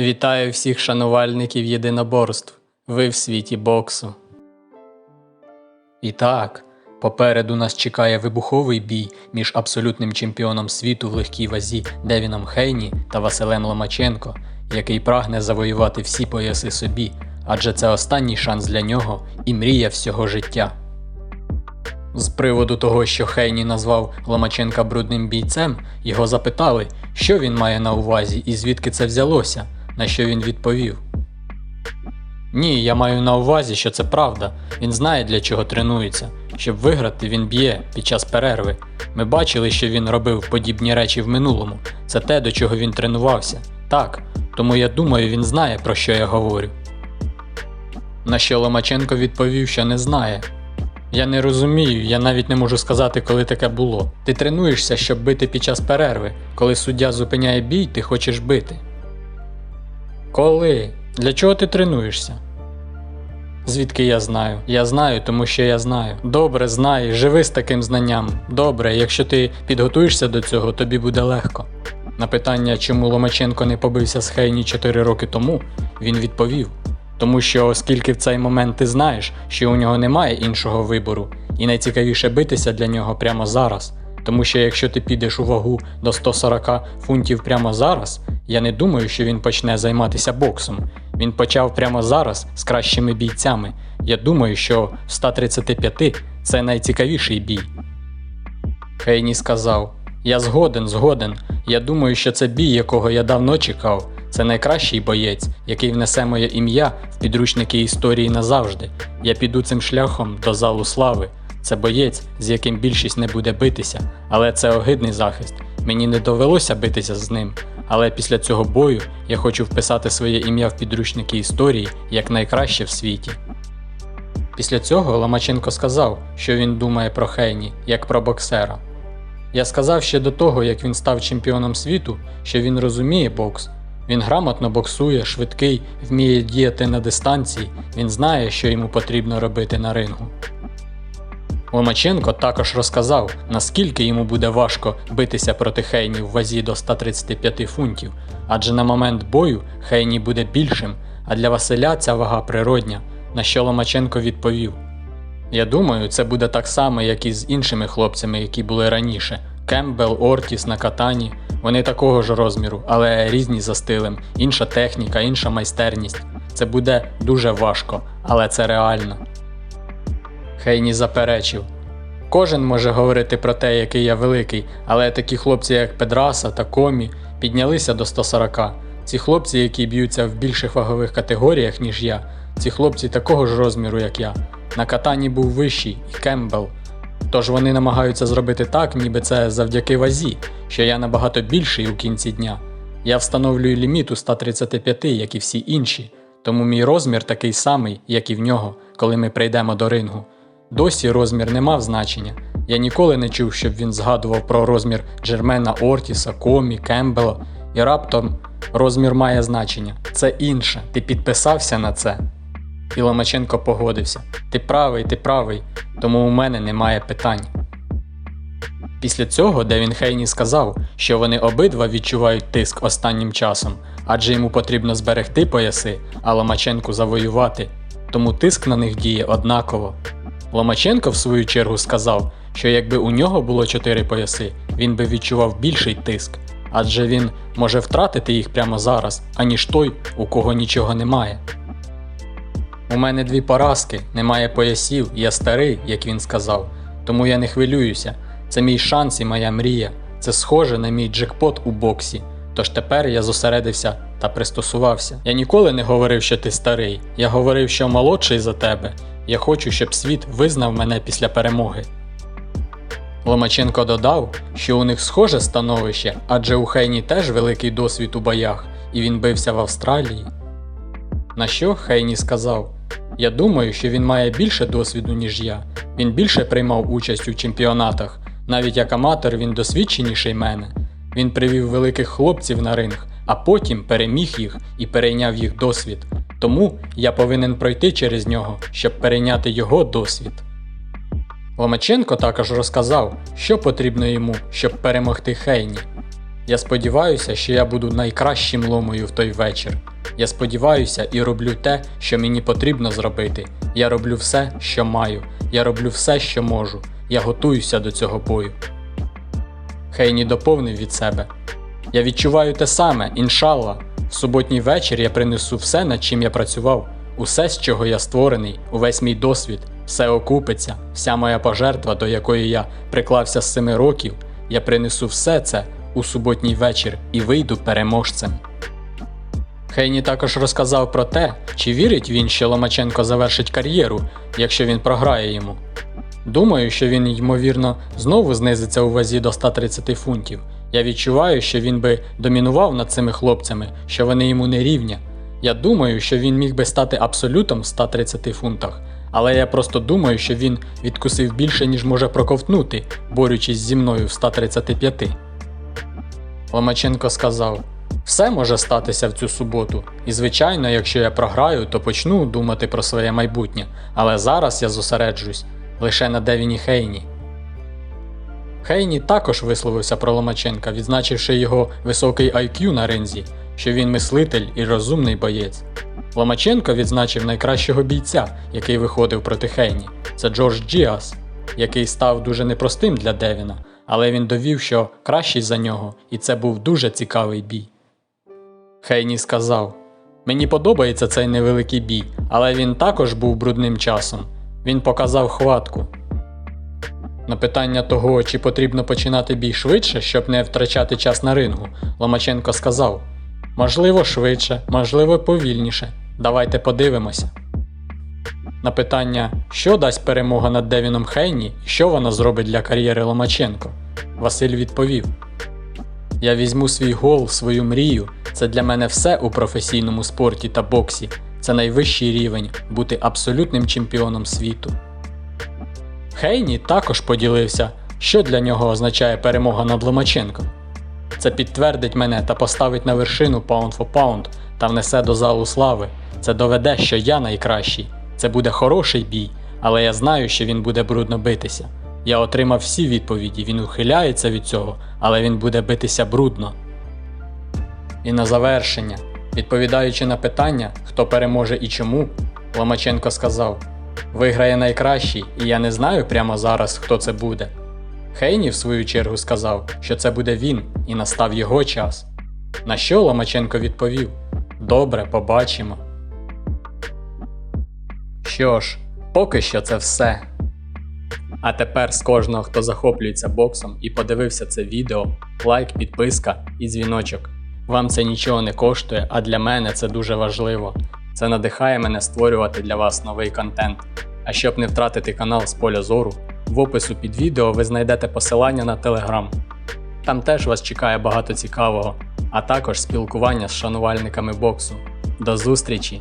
Вітаю всіх шанувальників єдиноборств. Ви в світі боксу. І так, попереду нас чекає вибуховий бій між абсолютним чемпіоном світу в легкій вазі Девіном Хейні та Василем Ломаченко, який прагне завоювати всі пояси собі, адже це останній шанс для нього і мрія всього життя. З приводу того, що Хейні назвав Ломаченка брудним бійцем, його запитали, що він має на увазі і звідки це взялося, на що він відповів. Ні, я маю на увазі, що це правда. Він знає, для чого тренується. Щоб виграти, він б'є під час перерви. Ми бачили, що він робив подібні речі в минулому. Це те, до чого він тренувався. Так, тому я думаю, він знає, про що я говорю. На що Ломаченко відповів, що не знає. Я не розумію, я навіть не можу сказати, коли таке було. Ти тренуєшся, щоб бити під час перерви. Коли суддя зупиняє бій, ти хочеш бити. Коли? Для чого ти тренуєшся? Звідки я знаю? Я знаю, тому що я знаю. Добре, знай, живи з таким знанням. Добре, якщо ти підготуєшся до цього, тобі буде легко. На питання, чому Ломаченко не побився з Хейні 4 роки тому, він відповів: тому що, оскільки в цей момент ти знаєш, що у нього немає іншого вибору, і найцікавіше битися для нього прямо зараз. Тому що якщо ти підеш у вагу до 140 фунтів прямо зараз, я не думаю, що він почне займатися боксом. Він почав прямо зараз з кращими бійцями. Я думаю, що в 135 це найцікавіший бій. Хейні сказав: Я згоден, згоден. Я думаю, що це бій, якого я давно чекав. Це найкращий боєць, який внесе моє ім'я в підручники історії назавжди. Я піду цим шляхом до залу слави. Це боєць, з яким більшість не буде битися, але це огидний захист. Мені не довелося битися з ним. Але після цього бою я хочу вписати своє ім'я в підручники історії як найкраще в світі. Після цього Ломаченко сказав, що він думає про Хейні як про боксера. Я сказав ще до того, як він став чемпіоном світу, що він розуміє бокс. Він грамотно боксує, швидкий, вміє діяти на дистанції, він знає, що йому потрібно робити на рингу. Ломаченко також розказав, наскільки йому буде важко битися проти Хейні в вазі до 135 фунтів, адже на момент бою Хейні буде більшим, а для Василя ця вага природня, на що Ломаченко відповів: Я думаю, це буде так само, як і з іншими хлопцями, які були раніше. Кембел, Ортіс на катані. Вони такого ж розміру, але різні за стилем, інша техніка, інша майстерність. Це буде дуже важко, але це реально. Хейні заперечив. Кожен може говорити про те, який я великий, але такі хлопці, як Педраса та Комі, піднялися до 140. Ці хлопці, які б'ються в більших вагових категоріях, ніж я, ці хлопці такого ж розміру, як я. На катані був вищий і Кембл. Тож вони намагаються зробити так, ніби це завдяки вазі, що я набагато більший у кінці дня. Я встановлюю ліміт у 135, як і всі інші, тому мій розмір такий самий, як і в нього, коли ми прийдемо до рингу. Досі розмір не мав значення. Я ніколи не чув, щоб він згадував про розмір Джермена Ортіса, Комі, Кембела, і раптом розмір має значення. Це інше. Ти підписався на це. І Ломаченко погодився. Ти правий, ти правий, тому у мене немає питань. Після цього Девін Хейні сказав, що вони обидва відчувають тиск останнім часом, адже йому потрібно зберегти пояси, а Ломаченку завоювати, тому тиск на них діє однаково. Ломаченко, в свою чергу, сказав, що якби у нього було чотири пояси, він би відчував більший тиск, адже він може втратити їх прямо зараз, аніж той, у кого нічого немає. У мене дві поразки, немає поясів, я старий, як він сказав, тому я не хвилююся. Це мій шанс і моя мрія. Це схоже на мій джекпот у боксі. Тож тепер я зосередився та пристосувався. Я ніколи не говорив, що ти старий. Я говорив, що молодший за тебе. Я хочу, щоб світ визнав мене після перемоги. Ломаченко додав, що у них схоже становище, адже у Хейні теж великий досвід у боях, і він бився в Австралії. На що Хейні сказав: Я думаю, що він має більше досвіду, ніж я. Він більше приймав участь у чемпіонатах. Навіть як аматор він досвідченіший мене. Він привів великих хлопців на ринг, а потім переміг їх і перейняв їх досвід. Тому я повинен пройти через нього, щоб перейняти його досвід. Ломаченко також розказав, що потрібно йому, щоб перемогти Хейні. Я сподіваюся, що я буду найкращим ломою в той вечір. Я сподіваюся і роблю те, що мені потрібно зробити. Я роблю все, що маю. Я роблю все, що можу. Я готуюся до цього бою. Хейні доповнив від себе. Я відчуваю те саме, іншалла. Суботній вечір я принесу все, над чим я працював, усе, з чого я створений, увесь мій досвід, все окупиться, вся моя пожертва, до якої я приклався з семи років, я принесу все це у суботній вечір і вийду переможцем. Хейні також розказав про те, чи вірить він, що Ломаченко завершить кар'єру, якщо він програє йому. Думаю, що він, ймовірно, знову знизиться у вазі до 130 фунтів. Я відчуваю, що він би домінував над цими хлопцями, що вони йому не рівня. Я думаю, що він міг би стати абсолютом в 130 фунтах, але я просто думаю, що він відкусив більше, ніж може проковтнути, борючись зі мною в 135. Ломаченко сказав: все може статися в цю суботу, і звичайно, якщо я програю, то почну думати про своє майбутнє, але зараз я зосереджусь лише на Девіні Хейні. Хейні також висловився про Ломаченка, відзначивши його високий IQ на ринзі, що він мислитель і розумний боєць. Ломаченко відзначив найкращого бійця, який виходив проти Хейні. Це Джордж Джіас, який став дуже непростим для Девіна, але він довів, що кращий за нього, і це був дуже цікавий бій. Хейні сказав: Мені подобається цей невеликий бій, але він також був брудним часом. Він показав хватку. На питання того, чи потрібно починати бій швидше, щоб не втрачати час на рингу, Ломаченко сказав: Можливо, швидше, можливо, повільніше. Давайте подивимося. На питання, що дасть перемога над Девіном Хейні і що вона зробить для кар'єри Ломаченко, Василь відповів: Я візьму свій гол, свою мрію. Це для мене все у професійному спорті та боксі. Це найвищий рівень бути абсолютним чемпіоном світу. Хейні також поділився, що для нього означає перемога над Ломаченком. Це підтвердить мене та поставить на вершину Pound for Pound та внесе до залу слави. Це доведе, що я найкращий. Це буде хороший бій, але я знаю, що він буде брудно битися. Я отримав всі відповіді, він ухиляється від цього, але він буде битися брудно. І на завершення, відповідаючи на питання, хто переможе і чому, Ломаченко сказав: Виграє найкращий, і я не знаю прямо зараз, хто це буде. Хейні, в свою чергу, сказав, що це буде він, і настав його час. На що Ломаченко відповів: Добре, побачимо. Що ж, поки що це все. А тепер з кожного, хто захоплюється боксом і подивився це відео, лайк, підписка і дзвіночок. Вам це нічого не коштує, а для мене це дуже важливо. Це надихає мене створювати для вас новий контент. А щоб не втратити канал з поля зору, в опису під відео ви знайдете посилання на телеграм. Там теж вас чекає багато цікавого, а також спілкування з шанувальниками боксу. До зустрічі!